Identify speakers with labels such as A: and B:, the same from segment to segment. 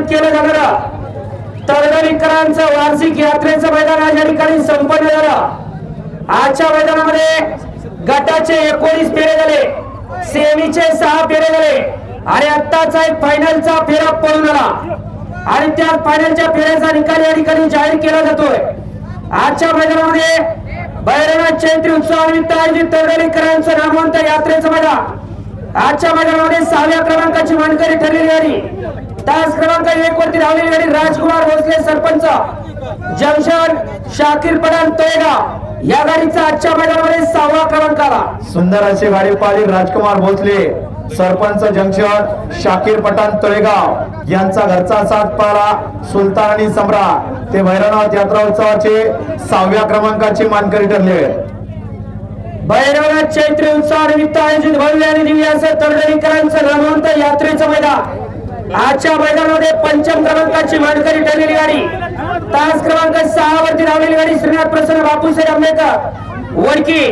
A: आयोजित केलं जाणारं. तळदरीकरांचं वार्षिक यात्रेचं मैदान आज या ठिकाणी संपन्न झालं. आजच्या मैदानामध्ये गटाचे एकोणीस फेरे झाले सेमीचे सहा फेरे झाले आणि आत्ताचा एक फायनलचा फेरा पळून आला. आणि त्या फायनलच्या फेऱ्याचा निकाल या ठिकाणी जाहीर केला जातोय. आजच्या मैदानामध्ये भैरवनाथ चैत्री उत्सवानिमित्त आयोजित तळदरीकरांचं नामवंत यात्रेचं मैदान. आजच्या मैदानामध्ये सहाव्या क्रमांकाची मानकरी ठरलेली आली तास क्रमांक एक वरती धावलेली गाडी राजकुमार भोसले सरपंच जंक्शन शाकीर पठाण तळेगाव या गाडीचा आजच्या मैदानामध्ये सहावा क्रमांक आला.
B: सुंदर अशी गाडी पाहिली राजकुमार भोसले सरपंच जंक्शन शाकीर पठाण तळेगाव यांचा घरचा साथ पाला सुलतान आणि सम्राट ते भैरवनाथ यात्रा उत्सवाचे सहाव्या क्रमांकाची मानकरी ठरले.
A: भैरवनाथ चैत्री उत्सवानिमित्त आयोजित भव्य आणि दिव्य असं तळदरीकरांचं नामवंत यात्रेचं मैदान. आजच्या मैदानामध्ये पंचम क्रमांकाची मानकरी ठरलेली गाडी. तास क्रमांक सहा वरती धावलेली गाडी श्रीनाथ प्रसन्न बापूसाहेब आंबेडकर. वडकी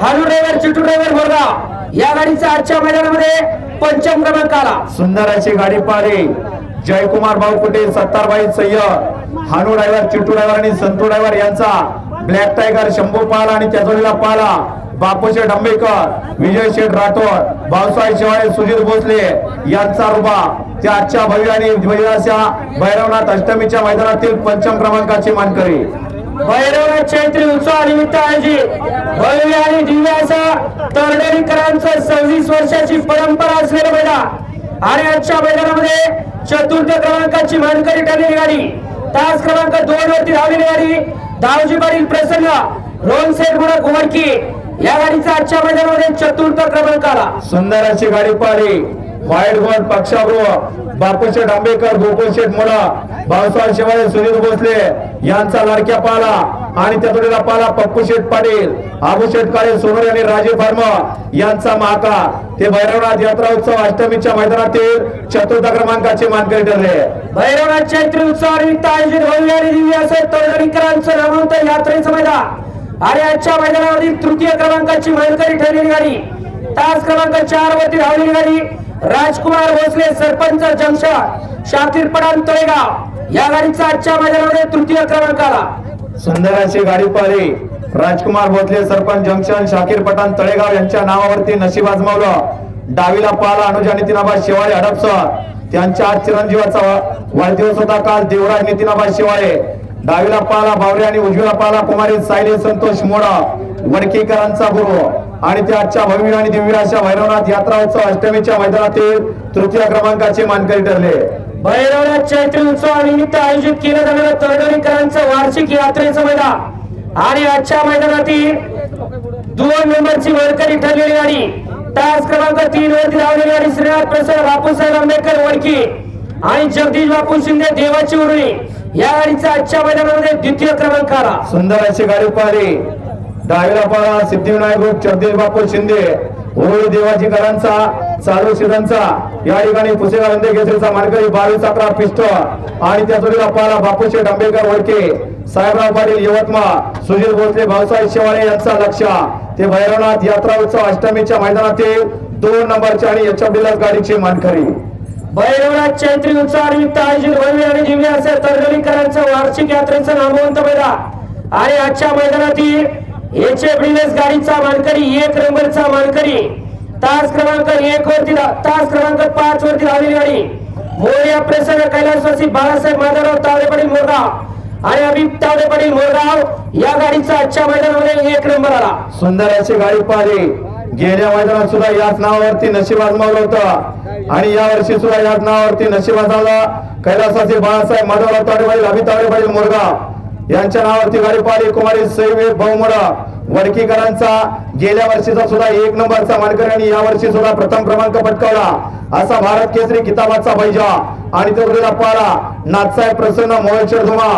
A: हानू ड्रायव्हर चिटू ड्रायव्हर मोरगाव या गाडीचा आजच्या मैदानामध्ये पंचम क्रमांक आला.
B: सुंदर अशी गाडी पाहिली जयकुमार भाऊ कुटे सत्तारबाई सय्यद. हानू ड्रायव्हर चिटू ड्रायव्हर आणि संतू ड्रायव्हर यांचा. ब्लॅक टायगर शंभू पाला आणि त्याजोडीला पाला. बापूशेठ आंबेकर विजय शेठ राठोड भाऊसाहेब शेवाळे सुजित भोसले यांचा रुबा त्या आजच्या भव्य आणि भव्य भैरवनाथ अष्टमीच्या मैदानातील पंचम क्रमांकाची मानकरी.
A: भैरवनाथ चैत्री उत्सवानिमित्त आयोजित भव्य आणि दिव्य असा तरडेरीकरांचं सव्वीस वर्षाची परंपरा असलेलं मैदान. आणि आजच्या मैदानामध्ये चतुर्थ क्रमांकाची मानकरी ठरलेली गाडी. तास क्रमांक दोन वरती धावलेली गाडी. दावजी पाटील प्रसन्न रोहन सेठ गुणक उमरकी या गाडीचा आजच्या मैदानामध्ये चतुर्थ क्रमांक आला.
B: सुंदर अशी गाडी पाहिली. व्हाईट गोल्ड पक्षागृह बापूशेठ आंबेकर गोकुळशेठ मोडा भाऊसाहेब शिवाळे सुनील भोसले यांचा लाडक्या पाला आणि त्या पाला पप्पू शेठ पाटील आबूशेठ काळे सोनर आणि राजे फार्म यांचा महाका ते भैरवनाथ यात्रा उत्सव अष्टमीच्या मैदानातील चतुर्थ क्रमांकाचे मानकरी ठरले.
A: भैरवनाथ चैत्री उत्सवानिमित्त आयोजित भव्य आणि दिव्य असं तळदरीकरांचं नामवंत यात्रेचं मैदान. आणि आजच्या मैदानावरील तृतीय क्रमांकाची मानकरी ठरलेली गाडी तास क्रमांक चार वरती धावलेली गाडी राजकुमार भोसले सरपंच जंक्शन शातीरपडान तळेगाव. या गाडीचा आजच्या मैदानामध्ये तृतीय क्रमांक आला.
B: सुंदर अशी गाडी पाहिली राजकुमार भोसले सरपंच जंक्शन शाकीर पठाण तळेगाव यांच्या नावावरती नशीब आजमावलं. डावीला पाला अनुजा नितीनाबा शिवाळे हडपसर. त्यांच्या आज चिरंजीवाचा वाढदिवस होता काल देवराज नितीनाबा शिवाळे. डावीला पाला भावरे आणि उजवीला पाला कुमारी सायले संतोष मोडा वडकेकरांचा गुरु. आणि त्या आजच्या भव्य आणि दिव्य अशा भैरवनाथ यात्रा उत्सव अष्टमीच्या मैदानातील तृतीय क्रमांकाचे मानकरी ठरले.
A: भैरवनाथ चैत्र उत्सवानिमित्त आयोजित केलं जाणाऱ्या तरडणीकरांचं वार्षिक यात्रेचं मैदान. आणि आजच्या मैदानातील दोन नंबरची वरकरी ठरलेली गाडी. तास क्रमांक तीन वरती धावलेली गाडी श्रीनाथ प्रसाद बापूसाहेब आंबेडकर वडकी आणि जगदीश बापू शिंदे देवाची उरुळी. या गाडीचा आजच्या मैदानामध्ये द्वितीय क्रमांक आला
B: सुंदर अशी गाडी पाहिली डावीला पाळा सिद्धिविनायक ग्रुप बापू शिंदे होळी देवाची करांचा चालू शिरांचा. या ठिकाणी पुसेगा रंदे केसरीचा मानकरी बावीस अकरा पिस्टल आणि त्या जोडीला पाहिला बापूशेठ आंबेडकर वडके साहेबराव पाटील यवतमाळ. सुजीत भोसले भाऊसाहेब शेवाळे यांचा लक्ष. ते भैरवनाथ यात्रा उत्सव अष्टमीच्या मैदानातील दोन नंबरच्या आणि एच गाडीची मानकरी.
A: भैरवनाथ चैत्री उत्सवानिमित्त आयोजित भव्य आणि दिव्य असे तरगलीकरांच्या वार्षिक यात्रेचं नामवंत मैदान. आणि आजच्या मैदानातील एच एफ गाडीचा मानकरी एक नंबरचा मानकरी तास क्रमांक एक वरती तास क्रमांक पाच वरती धावलेली गाडी. मोर्या प्रसन्न कैलासवासी बाळासाहेब माधवराव तावडे पाटील मोरगाव. आणि अमित तावडे पाटील मोरगाव या गाडीचा आजच्या मैदानामध्ये एक नंबर आला.
B: सुंदर अशी गाडी पाहिली. गेल्या मैदानात सुद्धा याच नावावरती नशीब आजमावलं होतं. आणि या वर्षी सुद्धा याच नावावरती नशीब आजमावला. कैलासाचे बाळासाहेब माधवराव ताडेबाईल अभि ताडेबाईल मोरगाव. यांच्या नावावरती गाडी पाहिली कुमारी सैवे बहुमोडा वडकीकरांचा गेल्या वर्षीचा सुद्धा एक नंबरचा मानकरी आणि या वर्षी सुद्धा प्रथम क्रमांक पटकावला. असा भारत केसरी किताबाचा बैजा आणि तो पारा नाथसाहेब प्रसन्न मोहनशेठ धुमा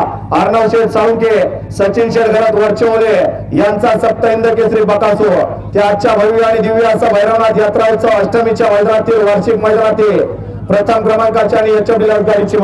B: अर्णव शेठ साळुंके सचिन शेठ घरात वरचेवले यांचा सप्त इंद्र केसरी बकासो. त्या आजच्या भव्य आणि दिव्य असा भैरवनाथ यात्रा उत्सव अष्टमीच्या मैदानातील वार्षिक मैदानातील प्रथम क्रमांकाच्या आणि याच्या गाडीची